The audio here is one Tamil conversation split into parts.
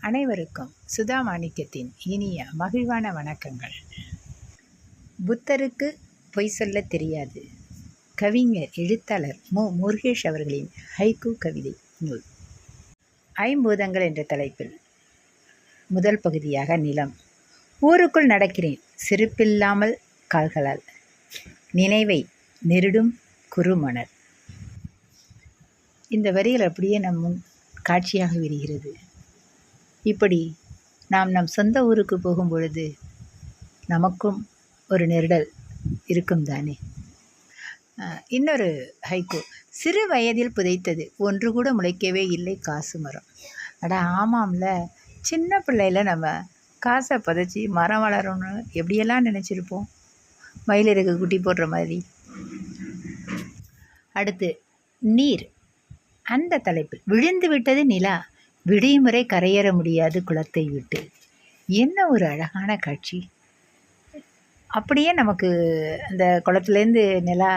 அனைவருக்கும் சுதா மாணிக்கத்தின் இனிய மகிழ்வான வணக்கங்கள். புத்தருக்கு பொய் சொல்ல தெரியாது. கவிஞர் எழுத்தாளர் மு. முருகேஷ் அவர்களின் ஹைகு கவிதை நூல். ஐம்பூதங்கள் என்ற தலைப்பில் முதல் பகுதியாக நிலம். ஊருக்குள் நடக்கிறேன் சிரிப்பில்லாமல் கால்களால். நினைவை நெருடும் குறுமணல். இந்த வரிகள் அப்படியே நம் முன் காட்சியாக விரிகிறது. இப்படி நாம் நம் சொந்த ஊருக்கு போகும் பொழுது நமக்கும் ஒரு நெருடல் இருக்கும் தானே? இன்னொரு ஹைக்கூ சிறு வயதில் புதைத்தது. ஒன்று கூட முளைக்கவே இல்லை காசு மரம். அட ஆமாம்ல. சின்ன பிள்ளையில் நம்ம காசை புதைச்சி மரம் வளரணும்னு எப்படியெல்லாம் நினச்சிருப்போம்? மயிலிறகு குட்டி போடுற மாதிரி. அடுத்து நீர். அந்த தலைப்பில் விழுந்து விட்டது நிலா. விடியுமுறை கரையேற முடியாது குளத்தை விட்டு. என்ன ஒரு அழகான காட்சி. அப்படியே நமக்கு அந்த குளத்துலேருந்து நிலா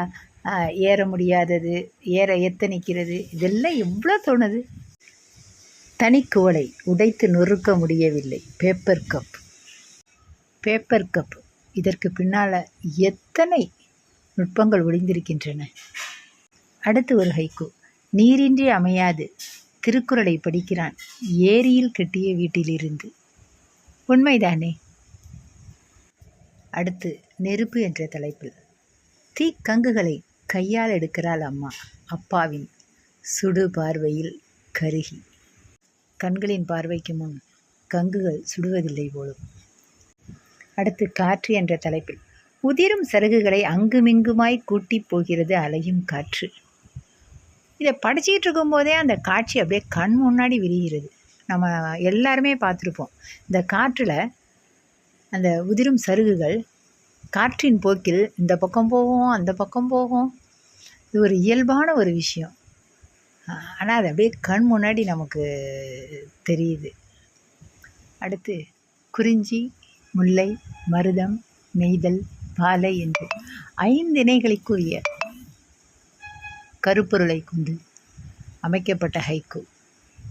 ஏற முடியாதது ஏற எத்தனிக்கிறது இதெல்லாம் எவ்வளோ தோணுது. தனிக்குவளை உடைத்து நொறுக்க முடியவில்லை. Paper cup. Paper cup. இதற்கு பின்னால் எத்தனை நுட்பங்கள் ஒளிந்திருக்கின்றன. அடுத்து ஒரு ஹைக்கு. நீரின்றி அமையாது. திருக்குறளை படிக்கிறான். ஏரியில் கட்டிய வீட்டிலிருந்து. உண்மைதானே? அடுத்து நெருப்பு என்ற தலைப்பில். தீக்கங்குகளை கையால் எடுக்கிறாள் அம்மா. அப்பாவின் சுடு பார்வையில் கருகி. கண்களின் பார்வைக்கு முன் கங்குகள் சுடுவதில்லை போலும். அடுத்து காற்று என்ற தலைப்பில். உதிரும் சருகுகளை அங்குமிங்குமாய் கூட்டிப் போகிறது அலையும் காற்று. இதை படிச்சுக்கிட்டு இருக்கும்போதே அந்த காட்சி அப்படியே கண் முன்னாடி விரிகிறது. நம்ம எல்லாருமே பார்த்துருப்போம். இந்த காற்றில் அந்த உதிரும் சருகுகள் காற்றின் போக்கில் இந்த பக்கம் போகும் அந்த பக்கம் போகும். இது ஒரு இயல்பான ஒரு விஷயம். ஆனால் அது அப்படியே கண் முன்னாடி நமக்கு தெரியுது. அடுத்து குறிஞ்சி முல்லை மருதம் நெய்தல் பாலை என்று ஐந்து இணைகளுக்குரிய கருப்பொருளை கொண்டு அமைக்கப்பட்ட ஹைக்கு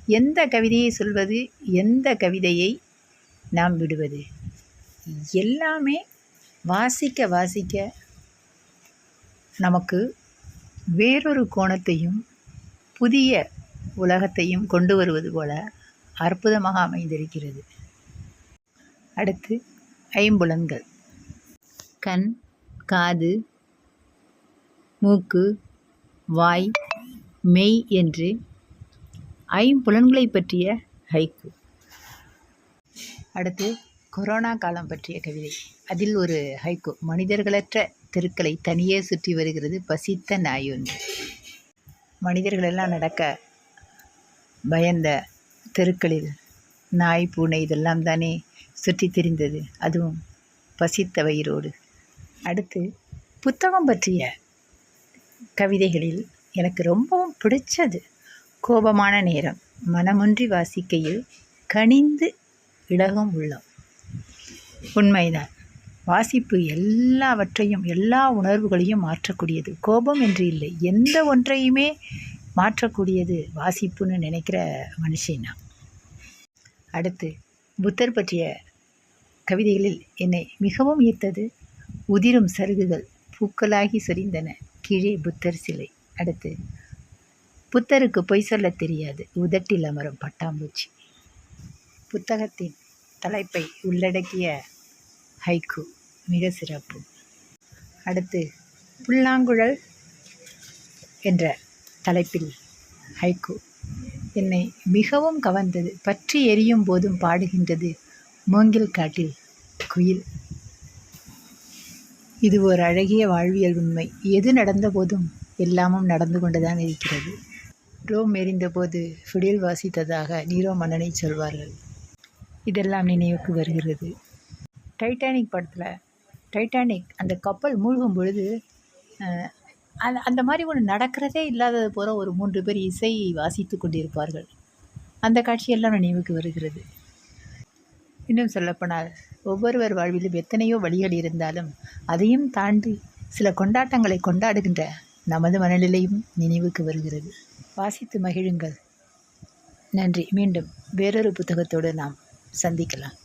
எந்த கவிதையை சொல்வது எந்த கவிதையை நாம் விடுவது? எல்லாமே வாசிக்க வாசிக்க நமக்கு வேறொரு கோணத்தையும் புதிய உலகத்தையும் கொண்டு வருவது போல அற்புதமாக அமைந்திருக்கிறது. அடுத்து ஐம்புலன்கள். கண் காது மூக்கு வாய் மெய் என்று ஐம்புலன்களை பற்றிய ஹைக்கு. அடுத்து கொரோனா காலம் பற்றிய கவிதை. அதில் ஒரு ஹைக்கு. மனிதர்களற்ற தெருக்களை தனியே சுற்றி வருகிறது பசித்த நாய் ஒன்று. மனிதர்களெல்லாம் நடக்க பயந்த தெருக்களில் நாய் பூனை இதெல்லாம் தானே சுற்றி திரிந்தது. அதுவும் பசித்த வயிறோடு. அடுத்து புத்தகம் பற்றிய கவிதைகளில் எனக்கு ரொம்பவும் பிடிச்சது கோபமான நேரம். மனமொன்றி வாசிக்கையில் கனிந்து இழகும் உள்ளம். உண்மைதான். வாசிப்பு எல்லாவற்றையும் எல்லா உணர்வுகளையும் மாற்றக்கூடியது. கோபம் என்று இல்லை. எந்த ஒன்றையுமே மாற்றக்கூடியது வாசிப்புன்னு நினைக்கிற மனுஷன் நான். அடுத்து புத்தர் பற்றிய கவிதைகளில் என்னை மிகவும் ஈர்த்தது உதிரும் சருகுகள் பூக்களாகி சொரிந்தன. கீழே புத்தர் சிலை. அடுத்து புத்தருக்கு பொய் சொல்ல தெரியாது. உதட்டில் அமரும் பட்டாம்பூச்சி. புத்தகத்தின் தலைப்பை உள்ளடக்கிய ஹைக்கு மிக சிறப்பு. அடுத்து புல்லாங்குழல் என்ற தலைப்பில் ஹைக்கு என்னை மிகவும் கவர்ந்தது பற்றி எரியும் போதும் பாடுகின்றது மூங்கில் காட்டில் குயில். இது ஒரு அழகிய வாழ்வியல் உண்மை. எது நடந்த போதும் எல்லாமும் நடந்து கொண்டுதான் இருக்கிறது. ரோம் எரிந்தபோது ஃபிடில் வாசித்ததாக நீரோ மன்னனை சொல்வார்கள். இதெல்லாம் நினைவுக்கு வருகிறது. டைட்டானிக் படத்தில் டைட்டானிக் அந்த கப்பல் மூழ்கும் பொழுது அந்த அந்த மாதிரி ஒன்று நடக்கிறதே இல்லாதது போல ஒரு மூன்று பேர் இசை வாசித்து கொண்டிருப்பார்கள். அந்த காட்சியெல்லாம் நினைவுக்கு வருகிறது. இன்னும் சொல்லப்போனால் ஒவ்வொருவர் வாழ்விலும் எத்தனையோ வழிகள் இருந்தாலும் அதையும் தாண்டி சில கொண்டாட்டங்களை கொண்டாடுகின்ற நமது மனநிலையும் நினைவுக்கு வருகிறது. வாசித்து மகிழுங்கள். நன்றி. மீண்டும் வேறொரு புத்தகத்தோடு நாம் சந்திக்கலாம்.